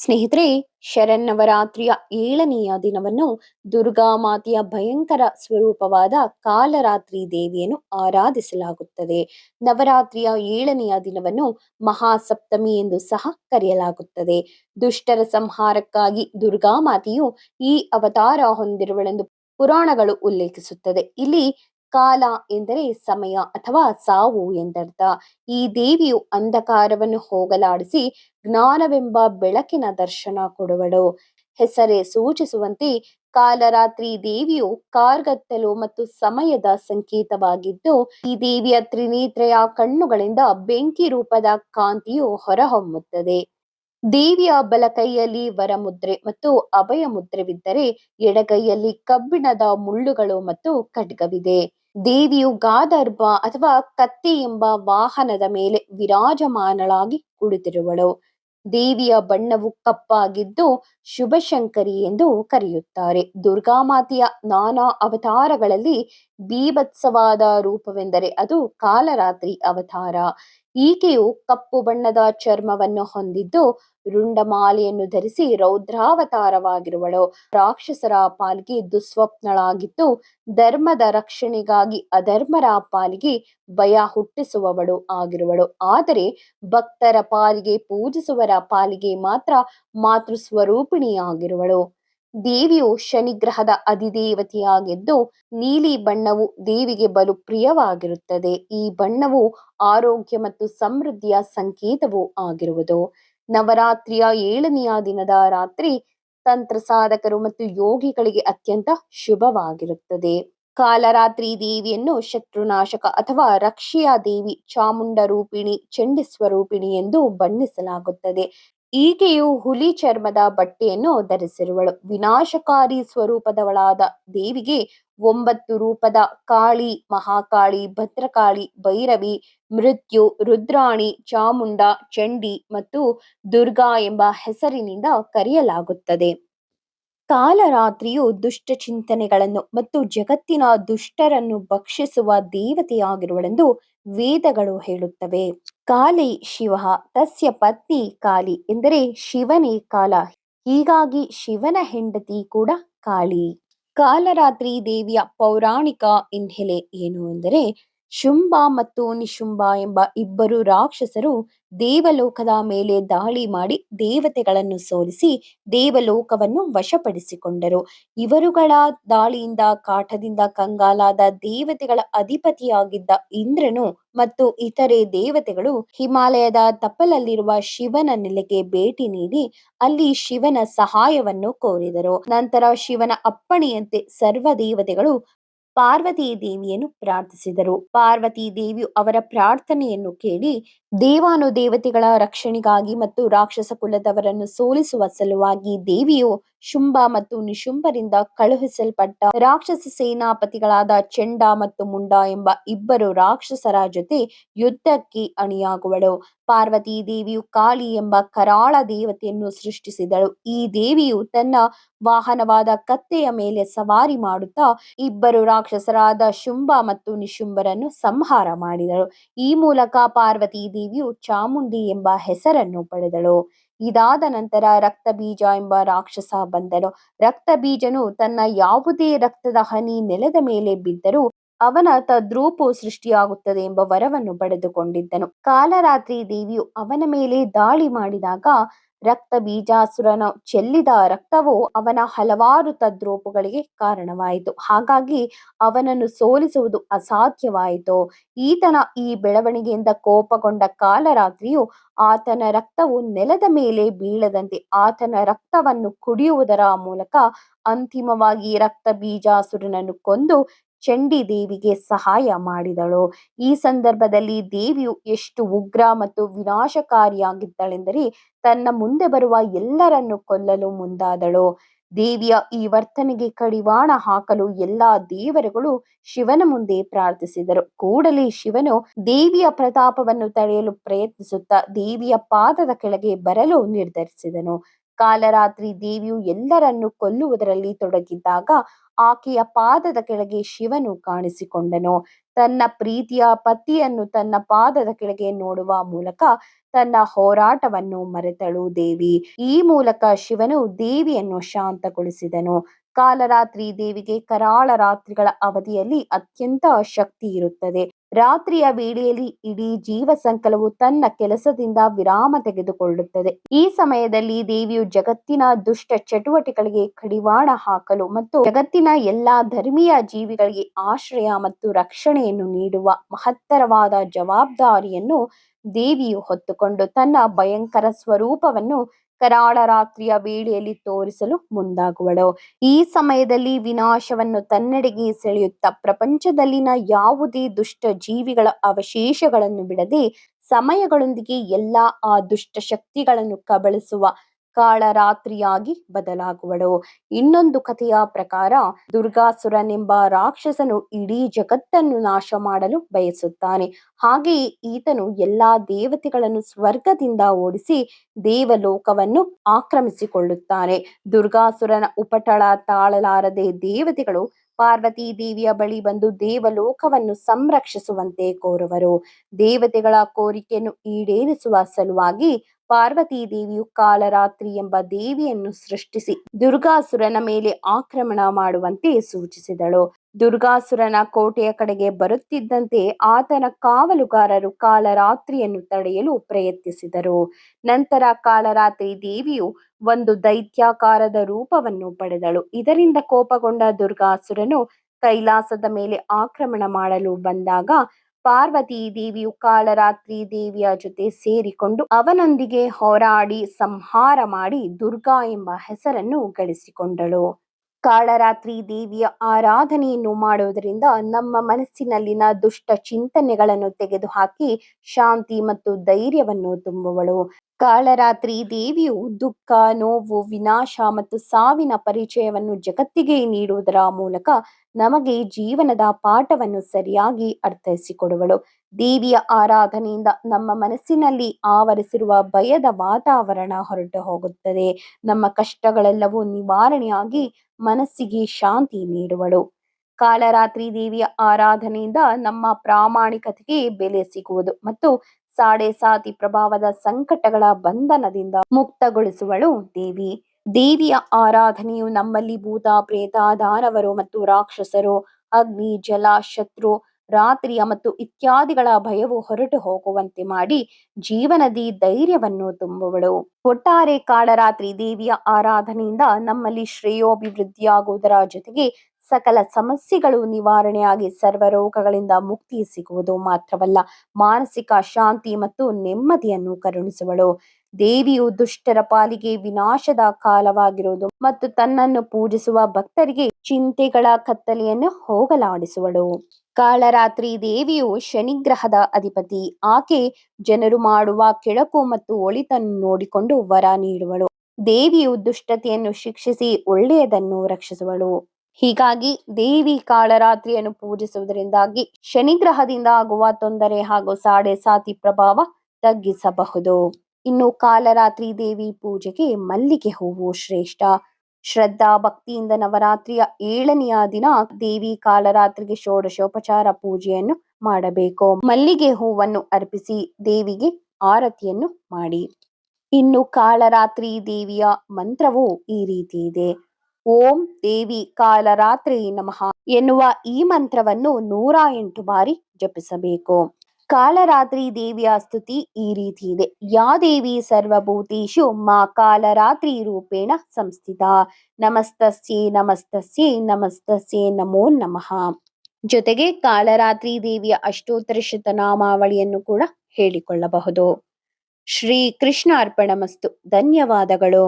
ಸ್ನೇಹಿತರೆ, ಶರನ್ನವರಾತ್ರಿಯ ಏಳನೆಯ ದಿನವನ್ನು ದುರ್ಗಾ ಮಾತೆಯ ಭಯಂಕರ ಸ್ವರೂಪವಾದ ಕಾಲರಾತ್ರಿ ದೇವಿಯನ್ನು ಆರಾಧಿಸಲಾಗುತ್ತದೆ. ನವರಾತ್ರಿಯ ಏಳನೆಯ ದಿನವನ್ನು ಮಹಾಸಪ್ತಮಿ ಎಂದು ಸಹ ಕರೆಯಲಾಗುತ್ತದೆ. ದುಷ್ಟರ ಸಂಹಾರಕ್ಕಾಗಿ ದುರ್ಗಾ ಮಾತೆಯು ಈ ಅವತಾರ ಹೊಂದಿರುವಳೆಂದು ಪುರಾಣಗಳು ಉಲ್ಲೇಖಿಸುತ್ತದೆ. ಇಲ್ಲಿ ಕಾಲ ಎಂದರೆ ಸಮಯ ಅಥವಾ ಸಾವು ಎಂದರ್ಥ. ಈ ದೇವಿಯು ಅಂಧಕಾರವನ್ನು ಹೋಗಲಾಡಿಸಿ ಜ್ಞಾನವೆಂಬ ಬೆಳಕಿನ ದರ್ಶನ ಕೊಡುವಳು. ಹೆಸರೇ ಸೂಚಿಸುವಂತೆ ಕಾಲರಾತ್ರಿ ದೇವಿಯು ಕಾರ್ಗತ್ತಲು ಮತ್ತು ಸಮಯದ ಸಂಕೇತವಾಗಿದ್ದು, ಈ ದೇವಿಯ ತ್ರಿನೇತ್ರೆಯ ಕಣ್ಣುಗಳಿಂದ ಬೆಂಕಿ ರೂಪದ ಕಾಂತಿಯು ಹೊರಹೊಮ್ಮುತ್ತದೆ. ದೇವಿಯ ಬಲಕೈಯಲ್ಲಿ ವರಮುದ್ರೆ ಮತ್ತು ಅಭಯ ಮುದ್ರೆವಿದ್ದರೆ ಎಡಗೈಯಲ್ಲಿ ಕಬ್ಬಿಣದ ಮುಳ್ಳುಗಳು ಮತ್ತು ಖಡ್ಗವಿದೆ. ದೇವಿಯು ಗಾದರ್ಭ ಅಥವಾ ಕತ್ತಿ ಎಂಬ ವಾಹನದ ಮೇಲೆ ವಿರಾಜಮಾನಳಾಗಿ ಕುಳಿತಿರುವಳು. ದೇವಿಯ ಬಣ್ಣವು ಕಪ್ಪಾಗಿದ್ದು ಶುಭಶಂಕರಿ ಎಂದು ಕರೆಯುತ್ತಾರೆ. ದುರ್ಗಾಮಾತೆಯ ನಾನಾ ಅವತಾರಗಳಲ್ಲಿ ಬೀಭತ್ಸವಾದ ರೂಪವೆಂದರೆ ಅದು ಕಾಲರಾತ್ರಿ ಅವತಾರ. ಈಕೆಯು ಕಪ್ಪು ಬಣ್ಣದ ಚರ್ಮವನ್ನು ಹೊಂದಿದ್ದು ರುಂಡಮಾಲೆಯನ್ನು ಧರಿಸಿ ರೌದ್ರಾವತಾರವಾಗಿರುವಳು. ರಾಕ್ಷಸರ ಪಾಲಿಗೆ ದುಸ್ವಪ್ನಳಾಗಿದ್ದು ಧರ್ಮದ ರಕ್ಷಣೆಗಾಗಿ ಅಧರ್ಮರ ಪಾಲಿಗೆ ಭಯ ಹುಟ್ಟಿಸುವವಳು ಆಗಿರುವಳು. ಆದರೆ ಭಕ್ತರ ಪಾಲಿಗೆ ಪೂಜಿಸುವರ ಪಾಲಿಗೆ ಮಾತ್ರ ಮಾತೃ ಸ್ವರೂಪಿಣಿಯಾಗಿರುವಳು ದೇವಿಯು ಶನಿಗ್ರಹದ ಅಧಿದೇವತೆಯಾಗಿದ್ದು, ನೀಲಿ ಬಣ್ಣವು ದೇವಿಗೆ ಬಲು ಪ್ರಿಯವಾಗಿರುತ್ತದೆ ಈ ಬಣ್ಣವು ಆರೋಗ್ಯ ಮತ್ತು ಸಮೃದ್ಧಿಯ ಸಂಕೇತವೂ ಆಗಿರುವುದು. ನವರಾತ್ರಿಯ ಏಳನೆಯ ದಿನದ ರಾತ್ರಿ ತಂತ್ರ ಸಾಧಕರು ಮತ್ತು ಯೋಗಿಗಳಿಗೆ ಅತ್ಯಂತ ಶುಭವಾಗಿರುತ್ತದೆ. ಕಾಲರಾತ್ರಿ ದೇವಿಯನ್ನು ಶತ್ರುನಾಶಕ ಅಥವಾ ರಕ್ಷೆಯ ದೇವಿ ಚಾಮುಂಡ ರೂಪಿಣಿ ಚಂಡಿ ಸ್ವರೂಪಿಣಿ ಎಂದು ಬಣ್ಣಿಸಲಾಗುತ್ತದೆ. ಈಕೆಯು ಹುಲಿ ಚರ್ಮದ ಬಟ್ಟೆಯನ್ನು ಧರಿಸಿರುವಳು. ವಿನಾಶಕಾರಿ ಸ್ವರೂಪದವಳಾದ ದೇವಿಗೆ ಒಂಬತ್ತು ರೂಪದ ಕಾಳಿ, ಮಹಾಕಾಳಿ, ಭದ್ರಕಾಳಿ, ಭೈರವಿ, ಮೃತ್ಯು, ರುದ್ರಾಣಿ, ಚಾಮುಂಡ, ಚಂಡಿ ಮತ್ತು ದುರ್ಗಾ ಎಂಬ ಹೆಸರಿನಿಂದ ಕರೆಯಲಾಗುತ್ತದೆ. ಕಾಲರಾತ್ರಿಯು ದುಷ್ಟ ಚಿಂತನೆಗಳನ್ನು ಮತ್ತು ಜಗತ್ತಿನ ದುಷ್ಟರನ್ನು ಭಕ್ಷಿಸುವ ದೇವತೆಯಾಗಿರುವಳೆಂದು ವೇದಗಳು ಹೇಳುತ್ತವೆ. ಕಾಲಿ ಶಿವ, ತಸ್ಯ ಪತ್ನಿ ಕಾಲಿ ಎಂದರೆ ಶಿವನೇ ಕಾಲ. ಹೀಗಾಗಿ ಶಿವನ ಹೆಂಡತಿ ಕೂಡ ಕಾಳಿ. ಕಾಲರಾತ್ರಿ ದೇವಿಯ ಪೌರಾಣಿಕ ಹಿನ್ನೆಲೆ ಏನು ಎಂದರೆ ಶುಂಭ ಮತ್ತು ನಿಶುಂಭ ಎಂಬ ಇಬ್ಬರು ರಾಕ್ಷಸರು ದೇವಲೋಕದ ಮೇಲೆ ದಾಳಿ ಮಾಡಿ ದೇವತೆಗಳನ್ನು ಸೋಲಿಸಿ ದೇವಲೋಕವನ್ನು ವಶಪಡಿಸಿಕೊಂಡರು. ಇವರುಗಳ ದಾಳಿಯಿಂದ, ಕಾಟದಿಂದ ಕಂಗಾಲಾದ ದೇವತೆಗಳ ಅಧಿಪತಿಯಾಗಿದ್ದ ಇಂದ್ರನು ಮತ್ತು ಇತರೆ ದೇವತೆಗಳು ಹಿಮಾಲಯದ ತಪ್ಪಲಲ್ಲಿರುವ ಶಿವನ ನೆಲೆಗೆ ಭೇಟಿ ನೀಡಿ ಅಲ್ಲಿ ಶಿವನ ಸಹಾಯವನ್ನು ಕೋರಿದರು. ನಂತರ ಶಿವನ ಅಪ್ಪಣೆಯಂತೆ ಸರ್ವ ದೇವತೆಗಳು ಪಾರ್ವತಿ ದೇವಿಯನ್ನು ಪ್ರಾರ್ಥಿಸಿದರು. ಪಾರ್ವತಿ ದೇವಿಯು ಅವರ ಪ್ರಾರ್ಥನೆಯನ್ನು ಕೇಳಿ ದೇವಾನು ದೇವತೆಗಳ ರಕ್ಷಣೆಗಾಗಿ ಮತ್ತು ರಾಕ್ಷಸ ಕುಲದವರನ್ನು ಸೋಲಿಸುವ ಸಲುವಾಗಿ ದೇವಿಯು ಶುಂಭ ಮತ್ತು ನಿಶುಂಭರಿಂದ ಕಳುಹಿಸಲ್ಪಟ್ಟ ರಾಕ್ಷಸ ಸೇನಾಪತಿಗಳಾದ ಚೆಂಡ ಮತ್ತು ಮುಂಡ ಎಂಬ ಇಬ್ಬರು ರಾಕ್ಷಸರ ಜೊತೆ ಯುದ್ಧಕ್ಕೆ ಅಣಿಯಾಗುವಳು. ಪಾರ್ವತಿ ದೇವಿಯು ಕಾಳಿ ಎಂಬ ಕರಾಳ ದೇವತೆಯನ್ನು ಸೃಷ್ಟಿಸಿದಳು. ಈ ದೇವಿಯು ತನ್ನ ವಾಹನವಾದ ಕತ್ತೆಯ ಮೇಲೆ ಸವಾರಿ ಮಾಡುತ್ತಾ ಇಬ್ಬರು ರಾಕ್ಷಸರಾದ ಶುಂಭ ಮತ್ತು ನಿಶುಂಭರನ್ನು ಸಂಹಾರ ಮಾಡಿದಳು. ಈ ಮೂಲಕ ಪಾರ್ವತಿ ದೇವಿಯು ಚಾಮುಂಡಿ ಎಂಬ ಹೆಸರನ್ನು ಪಡೆದಳು. ಇದಾದ ನಂತರ ರಕ್ತ ಬೀಜ ಎಂಬ ರಾಕ್ಷಸ ಬಂದನು ರಕ್ತ ಬೀಜನು ತನ್ನ ಯಾವುದೇ ರಕ್ತದ ಹನಿ ನೆಲದ ಮೇಲೆ ಬಿದ್ದರೂ ಅವನ ತದ್ರೂಪು ಸೃಷ್ಟಿಯಾಗುತ್ತದೆ ಎಂಬ ವರವನ್ನು ಪಡೆದುಕೊಂಡಿದ್ದನು. ಕಾಲರಾತ್ರಿ ದೇವಿಯು ಅವನ ಮೇಲೆ ದಾಳಿ ಮಾಡಿದಾಗ ರಕ್ತ ಬೀಜಾಸುರನ ಚೆಲ್ಲಿದ ರಕ್ತವು ಅವನ ಹಲವಾರು ತದ್ರೂಪಗಳಿಗೆ ಕಾರಣವಾಯಿತು. ಹಾಗಾಗಿ ಅವನನ್ನು ಸೋಲಿಸುವುದು ಅಸಾಧ್ಯವಾಯಿತು. ಈತನ ಈ ಬೆಳವಣಿಗೆಯಿಂದ ಕೋಪಗೊಂಡ ಕಾಲರಾತ್ರಿಯು ಆತನ ರಕ್ತವು ನೆಲದ ಮೇಲೆ ಬೀಳದಂತೆ ಆತನ ರಕ್ತವನ್ನು ಕುಡಿಯುವುದರ ಮೂಲಕ ಅಂತಿಮವಾಗಿ ರಕ್ತ ಬೀಜಾಸುರನನ್ನು ಕೊಂದು ಚಂಡಿ ದೇವಿಗೆ ಸಹಾಯ ಮಾಡಿದಳು. ಈ ಸಂದರ್ಭದಲ್ಲಿ ದೇವಿಯು ಎಷ್ಟು ಉಗ್ರ ಮತ್ತು ವಿನಾಶಕಾರಿಯಾಗಿದ್ದಳೆಂದರೆ ತನ್ನ ಮುಂದೆ ಬರುವ ಎಲ್ಲರನ್ನು ಕೊಲ್ಲಲು ಮುಂದಾದಳು. ದೇವಿಯ ಈ ವರ್ತನೆಗೆ ಕಡಿವಾಣ ಹಾಕಲು ಎಲ್ಲಾ ದೇವರುಗಳು ಶಿವನ ಮುಂದೆ ಪ್ರಾರ್ಥಿಸಿದರು. ಕೂಡಲೇ ಶಿವನು ದೇವಿಯ ಪ್ರತಾಪವನ್ನು ತಡೆಯಲು ಪ್ರಯತ್ನಿಸುತ್ತಾ ದೇವಿಯ ಪಾದದ ಕೆಳಗೆ ಬರಲು ನಿರ್ಧರಿಸಿದನು. ಕಾಲರಾತ್ರಿ ದೇವಿಯು ಎಲ್ಲರನ್ನು ಕೊಲ್ಲುವುದರಲ್ಲಿ ತೊಡಗಿದ್ದಾಗ ಆಕೆಯ ಪಾದದ ಕೆಳಗೆ ಶಿವನು ಕಾಣಿಸಿಕೊಂಡನು. ತನ್ನ ಪ್ರೀತಿಯ ಪತಿಯನ್ನು ತನ್ನ ಪಾದದ ಕೆಳಗೆ ನೋಡುವ ಮೂಲಕ ತನ್ನ ಹೋರಾಟವನ್ನು ಮರೆತಳು ದೇವಿ. ಈ ಮೂಲಕ ಶಿವನು ದೇವಿಯನ್ನು ಶಾಂತಗೊಳಿಸಿದನು. ಕಾಲರಾತ್ರಿ ದೇವಿಗೆ ಕರಾಳ ರಾತ್ರಿಗಳ ಅವಧಿಯಲ್ಲಿ ಅತ್ಯಂತ ಶಕ್ತಿ ಇರುತ್ತದೆ. ರಾತ್ರಿಯ ವೇಳೆಯಲ್ಲಿ ಇಡೀ ಜೀವ ಸಂಕಲವು ತನ್ನ ಕೆಲಸದಿಂದ ವಿರಾಮ ತೆಗೆದುಕೊಳ್ಳುತ್ತದೆ. ಈ ಸಮಯದಲ್ಲಿ ದೇವಿಯು ಜಗತ್ತಿನ ದುಷ್ಟ ಚಟುವಟಿಕೆಗಳಿಗೆ ಕಡಿವಾಣ ಹಾಕಲು ಮತ್ತು ಜಗತ್ತಿನ ಎಲ್ಲಾ ಧರ್ಮೀಯ ಜೀವಿಗಳಿಗೆ ಆಶ್ರಯ ಮತ್ತು ರಕ್ಷಣೆಯನ್ನು ನೀಡುವ ಮಹತ್ತರವಾದ ಜವಾಬ್ದಾರಿಯನ್ನು ದೇವಿಯು ಹೊತ್ತುಕೊಂಡು ತನ್ನ ಭಯಂಕರ ಸ್ವರೂಪವನ್ನು ಕರಾಳ ರಾತ್ರಿಯ ವೇಳೆಯಲ್ಲಿ ತೋರಿಸಲು ಮುಂದಾಗುವಳು. ಈ ಸಮಯದಲ್ಲಿ ವಿನಾಶವನ್ನು ತನ್ನೆಡೆಗೆ ಸೆಳೆಯುತ್ತಾ ಪ್ರಪಂಚದಲ್ಲಿನ ಯಾವುದೇ ದುಷ್ಟ ಜೀವಿಗಳ ಅವಶೇಷಗಳನ್ನು ಬಿಡದೆ ಸಮಯಗಳೊಂದಿಗೆ ಎಲ್ಲಾ ಆ ದುಷ್ಟ ಶಕ್ತಿಗಳನ್ನು ಕಬಳಿಸುವ ಕಾಳರಾತ್ರಿಯಾಗಿ ಬದಲಾಗುವಳು. ಇನ್ನೊಂದು ಕಥೆಯ ಪ್ರಕಾರ, ದುರ್ಗಾಸುರನೆಂಬ ರಾಕ್ಷಸನು ಇಡೀ ಜಗತ್ತನ್ನು ನಾಶ ಮಾಡಲು ಬಯಸುತ್ತಾನೆ. ಹಾಗೆಯೇ ಈತನು ಎಲ್ಲಾ ದೇವತೆಗಳನ್ನು ಸ್ವರ್ಗದಿಂದ ಓಡಿಸಿ ದೇವಲೋಕವನ್ನು ಆಕ್ರಮಿಸಿಕೊಳ್ಳುತ್ತಾನೆ. ದುರ್ಗಾಸುರನ ಉಪಟಳ ತಾಳಲಾರದೆ ದೇವತೆಗಳು ಪಾರ್ವತಿ ದೇವಿಯ ಬಳಿ ಬಂದು ದೇವಲೋಕವನ್ನು ಸಂರಕ್ಷಿಸುವಂತೆ ಕೋರುವರು. ದೇವತೆಗಳ ಕೋರಿಕೆಯನ್ನು ಈಡೇರಿಸುವ ಸಲುವಾಗಿ ಪಾರ್ವತಿ ದೇವಿಯು ಕಾಲರಾತ್ರಿ ಎಂಬ ದೇವಿಯನ್ನು ಸೃಷ್ಟಿಸಿ ದುರ್ಗಾಸುರನ ಮೇಲೆ ಆಕ್ರಮಣ ಮಾಡುವಂತೆ ಸೂಚಿಸಿದಳು. ದುರ್ಗಾಸುರನ ಕೋಟೆಯ ಕಡೆಗೆ ಬರುತ್ತಿದ್ದಂತೆ ಆತನ ಕಾವಲುಗಾರರು ಕಾಲರಾತ್ರಿಯನ್ನು ತಡೆಯಲು ಪ್ರಯತ್ನಿಸಿದರು. ನಂತರ ಕಾಲರಾತ್ರಿ ದೇವಿಯು ಒಂದು ದೈತ್ಯಾಕಾರದ ರೂಪವನ್ನು ಪಡೆದಳು. ಇದರಿಂದ ಕೋಪಗೊಂಡ ದುರ್ಗಾಸುರನು ಕೈಲಾಸದ ಮೇಲೆ ಆಕ್ರಮಣ ಮಾಡಲು ಬಂದಾಗ ಪಾರ್ವತಿ ದೇವಿಯು ಕಾಳರಾತ್ರಿ ದೇವಿಯ ಜೊತೆ ಸೇರಿಕೊಂಡು ಅವನೊಂದಿಗೆ ಹೋರಾಡಿ ಸಂಹಾರ ಮಾಡಿ ದುರ್ಗಾ ಎಂಬ ಹೆಸರನ್ನು ಗಳಿಸಿಕೊಂಡಳು. ಕಾಳರಾತ್ರಿ ದೇವಿಯ ಆರಾಧನೆಯನ್ನು ಮಾಡುವುದರಿಂದ ನಮ್ಮ ಮನಸ್ಸಿನಲ್ಲಿನ ದುಷ್ಟ ಚಿಂತನೆಗಳನ್ನು ತೆಗೆದುಹಾಕಿ ಶಾಂತಿ ಮತ್ತು ಧೈರ್ಯವನ್ನು ತುಂಬುವಳು. ಕಾಳರಾತ್ರಿ ದೇವಿಯು ದುಃಖ, ನೋವು, ವಿನಾಶ ಮತ್ತು ಸಾವಿನ ಪರಿಚಯವನ್ನು ಜಗತ್ತಿಗೆ ನೀಡುವುದರ ಮೂಲಕ ನಮಗೆ ಜೀವನದ ಪಾಠವನ್ನು ಸರಿಯಾಗಿ ಅರ್ಥೈಸಿಕೊಡುವಳು. ದೇವಿಯ ಆರಾಧನೆಯಿಂದ ನಮ್ಮ ಮನಸ್ಸಿನಲ್ಲಿ ಆವರಿಸಿರುವ ಭಯದ ವಾತಾವರಣ ಹೊರಟು ಹೋಗುತ್ತದೆ. ನಮ್ಮ ಕಷ್ಟಗಳೆಲ್ಲವೂ ನಿವಾರಣೆಯಾಗಿ ಮನಸ್ಸಿಗೆ ಶಾಂತಿ ನೀಡುವಳು. ಕಾಲರಾತ್ರಿ ದೇವಿಯ ಆರಾಧನೆಯಿಂದ ನಮ್ಮ ಪ್ರಾಮಾಣಿಕತೆಗೆ ಬೆಲೆ ಸಿಗುವುದು ಮತ್ತು ಸಾಡೆ ಸಾತಿ ಪ್ರಭಾವದ ಸಂಕಟಗಳ ಬಂಧನದಿಂದ ಮುಕ್ತಗೊಳಿಸುವಳು ದೇವಿ. ದೇವಿಯ ಆರಾಧನೆಯು ನಮ್ಮಲ್ಲಿ ಭೂತ, ಪ್ರೇತ, ದಾನವರು ಮತ್ತು ರಾಕ್ಷಸರು, ಅಗ್ನಿ, ಜಲ, ಶತ್ರು ರಾತ್ರಿಯ ಮತ್ತು ಇತ್ಯಾದಿಗಳ ಭಯವು ಹೊರಟು ಹೋಗುವಂತೆ ಮಾಡಿ ಜೀವನದಿ ಧೈರ್ಯವನ್ನು ತುಂಬುವಳು. ಒಟ್ಟಾರೆ ಕಾಳರಾತ್ರಿ ದೇವಿಯ ಆರಾಧನೆಯಿಂದ ನಮ್ಮಲ್ಲಿ ಶ್ರೇಯೋಭಿವೃದ್ಧಿಯಾಗುವುದರ ಜೊತೆಗೆ ಸಕಲ ಸಮಸ್ಯೆಗಳು ನಿವಾರಣೆಯಾಗಿ ಸರ್ವ ರೋಗಗಳಿಂದ ಮುಕ್ತಿ ಸಿಗುವುದು ಮಾತ್ರವಲ್ಲ, ಮಾನಸಿಕ ಶಾಂತಿ ಮತ್ತು ನೆಮ್ಮದಿಯನ್ನು ಕರುಣಿಸುವಳು. ದೇವಿಯು ದುಷ್ಟರ ಪಾಲಿಗೆ ವಿನಾಶದ ಕಾಲವಾಗಿರುವುದು ಮತ್ತು ತನ್ನನ್ನು ಪೂಜಿಸುವ ಭಕ್ತರಿಗೆ ಚಿಂತೆಗಳ ಕತ್ತಲೆಯನ್ನು ಹೋಗಲಾಡಿಸುವಳು. ಕಾಳರಾತ್ರಿ ದೇವಿಯು ಶನಿಗ್ರಹದ ಅಧಿಪತಿ. ಆಕೆ ಜನರು ಮಾಡುವ ಕೆಳಕು ಮತ್ತು ಒಳಿತನ್ನು ನೋಡಿಕೊಂಡು ವರ ನೀಡುವಳು. ದೇವಿಯು ದುಷ್ಟತೆಯನ್ನು ಶಿಕ್ಷಿಸಿ ಒಳ್ಳೆಯದನ್ನು ರಕ್ಷಿಸುವಳು. ಹೀಗಾಗಿ ದೇವಿ ಕಾಳರಾತ್ರಿಯನ್ನು ಪೂಜಿಸುವುದರಿಂದಾಗಿ ಶನಿಗ್ರಹದಿಂದ ಆಗುವ ತೊಂದರೆ ಹಾಗೂ ಸಾಡೆ ಸಾತಿ ಪ್ರಭಾವ ತಗ್ಗಿಸಬಹುದು. ಇನ್ನು ಕಾಲರಾತ್ರಿ ದೇವಿ ಪೂಜೆಗೆ ಮಲ್ಲಿಗೆ ಹೂವು ಶ್ರೇಷ್ಠ. ಶ್ರದ್ಧಾ ಭಕ್ತಿಯಿಂದ ನವರಾತ್ರಿಯ ಏಳನೆಯ ದಿನ ದೇವಿ ಕಾಲರಾತ್ರಿಗೆ ಷೋಡಶೋಪಚಾರ ಪೂಜೆಯನ್ನು ಮಾಡಬೇಕು. ಮಲ್ಲಿಗೆ ಹೂವನ್ನು ಅರ್ಪಿಸಿ ದೇವಿಗೆ ಆರತಿಯನ್ನು ಮಾಡಿ. ಇನ್ನು ಕಾಳರಾತ್ರಿ ದೇವಿಯ ಮಂತ್ರವು ಈ ರೀತಿ ಇದೆ. ಓಂ ದೇವಿ ಕಾಲರಾತ್ರಿ ನಮಃ ಎನ್ನುವ ಈ ಮಂತ್ರವನ್ನು ನೂರ ಎಂಟು ಬಾರಿ ಜಪಿಸಬೇಕು. ಕಾಲರಾತ್ರಿ ದೇವಿಯ ಸ್ತುತಿ ಈ ರೀತಿ ಇದೆ. ಯಾ ದೇವಿ ಸರ್ವಭೂತೇಶು, ಮಾ ಕಾಲರಾತ್ರಿ ರೂಪೇಣ ಸಂಸ್ಥಿತ. ನಮಸ್ತಸ್ಯೆ ನಮಸ್ತಸ್ಯೆ ನಮಸ್ತಸ್ಯೆ ನಮೋ ನಮಃ. ಜೊತೆಗೆ ಕಾಲರಾತ್ರಿ ದೇವಿಯ ಅಷ್ಟೋತ್ತರ ಶತನಾಮಾವಳಿಯನ್ನು ಕೂಡ ಹೇಳಿಕೊಳ್ಳಬಹುದು. ಶ್ರೀ ಕೃಷ್ಣ ಅರ್ಪಣಮಸ್ತು ಧನ್ಯವಾದಗಳು.